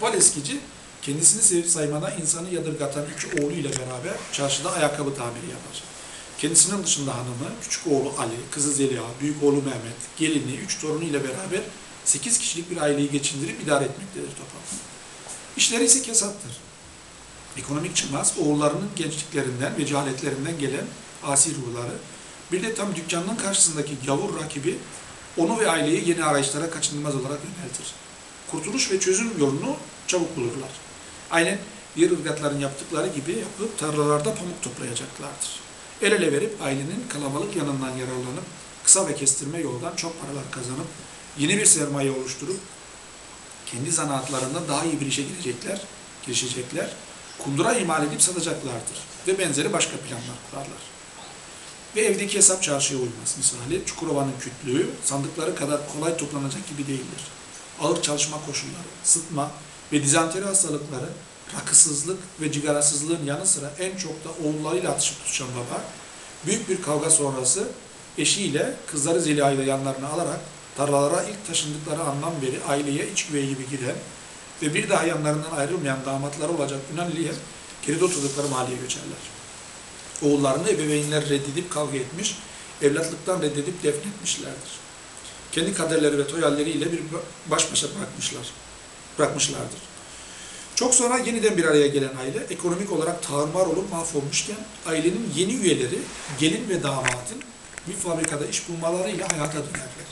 Topal eskici kendisini sevip saymana insanı yadırgatan iki oğluyla beraber çarşıda ayakkabı tamiri yapar. Kendisinin dışında hanımı, küçük oğlu Ali, kızı Zeliha, büyük oğlu Mehmet, gelini, üç torunu ile beraber 8 kişilik bir aileyi geçindirip idare etmektedir Topal. İşleri ise kesaptır. Ekonomik çıkmaz, oğullarının gençliklerinden ve cehaletlerinden gelen asi ruhları, bir de tam dükkanının karşısındaki gavur rakibi onu ve aileyi yeni arayışlara kaçınılmaz olarak yöneltir. Kurtuluş ve çözüm yolunu çabuk bulurlar. Aynen diğer ırgatların yaptıkları gibi yapıp tarlalarda pamuk toplayacaklardır. El ele verip ailenin kalabalık yanından yararlanıp kısa ve kestirme yoldan çok paralar kazanıp yeni bir sermaye oluşturup kendi zanaatlarında daha iyi bir işe girecekler, girişecekler, kundura imal edip satacaklardır ve benzeri başka planlar kurarlar. Ve evdeki hesap çarşıya uymaz. Misali Çukurova'nın kütlüğü sandıkları kadar kolay toplanacak gibi değildir. Ağır çalışma koşulları, sıtma ve dizanteri hastalıkları, rakısızlık ve cigarasızlığın yanı sıra en çok da oğullarıyla atışıp tutuşan baba, büyük bir kavga sonrası eşiyle kızları Zeliha'yı da yanlarına alarak tarlalara ilk taşındıkları andan beri aileye iç güvey gibi giren ve bir daha yanlarından ayrılmayan damatları olacak Yunanlı'ya geride oturdukları mahalleye göçerler. Oğullarını ebeveynler reddedip kavga etmiş, evlatlıktan reddedip defnetmişlerdir. Kendi kaderleri ve toyalleriyle bir baş başa bırakmışlar, bırakmışlardır. Çok sonra yeniden bir araya gelen aile ekonomik olarak tarumar olup mahvolmuşken ailenin yeni üyeleri gelin ve damadın bir fabrikada iş bulmalarıyla hayata dönerler.